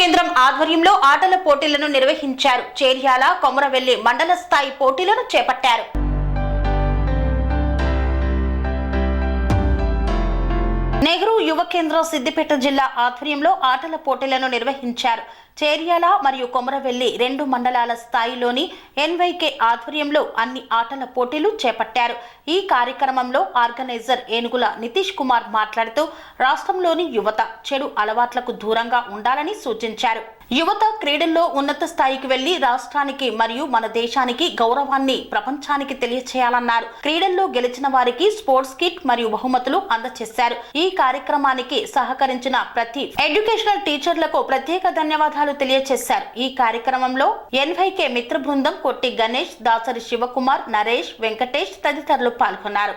కేంద్రం ఆధ్వర్యంలో ఆటల పోటీలను నిర్వహించారు. చేర్యాల కొమరవెల్లి మండల స్థాయి పోటీలను చేపట్టారు. నెహ్రూ యువ కేంద్రం సిద్దిపేట జిల్లా ఆధ్వర్యంలో ఆటల పోటీలను నిర్వహించారు. చేర్యాల మరియు కొమరవెల్లి రెండు మండలాల స్థాయిలోని ఎన్వైకే ఆధ్వర్యంలో అన్ని ఆటల పోటీలు చేపట్టారు. ఈ కార్యక్రమంలో ఆర్గనైజర్ ఏనుగుల నితీష్ కుమార్ మాట్లాడుతూ రాష్ట్రంలోని యువత చెడు అలవాట్లకు దూరంగా ఉండాలని సూచించారు. యువత క్రీడల్లో ఉన్నత స్థాయికి వెళ్ళి రాష్ట్రానికి మరియు మన దేశానికి గౌరవాన్ని ప్రపంచానికి తెలియచేయాలన్నారు. క్రీడల్లో గెలిచిన వారికి స్పోర్ట్స్ కిట్ మరియు బహుమతులు అందజేశారు ఈ కార్యక్రమానికి సహకరించిన ప్రతి ఎడ్యుకేషనల్ టీచర్లకు ప్రత్యేక ధన్యవాదాలు తెలియజేశారు ఈ కార్యక్రమంలో ఎన్వైకే మిత్ర బృందం కొట్టి గణేష్ దాసరి శివకుమార్ నరేష్ వెంకటేష్ తదితరులు పాల్గొన్నారు.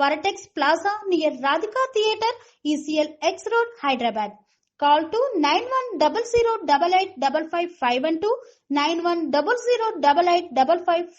Varatex Plaza near Radhika Theatre, ECL X Road, Hyderabad. Call to 9100 88 55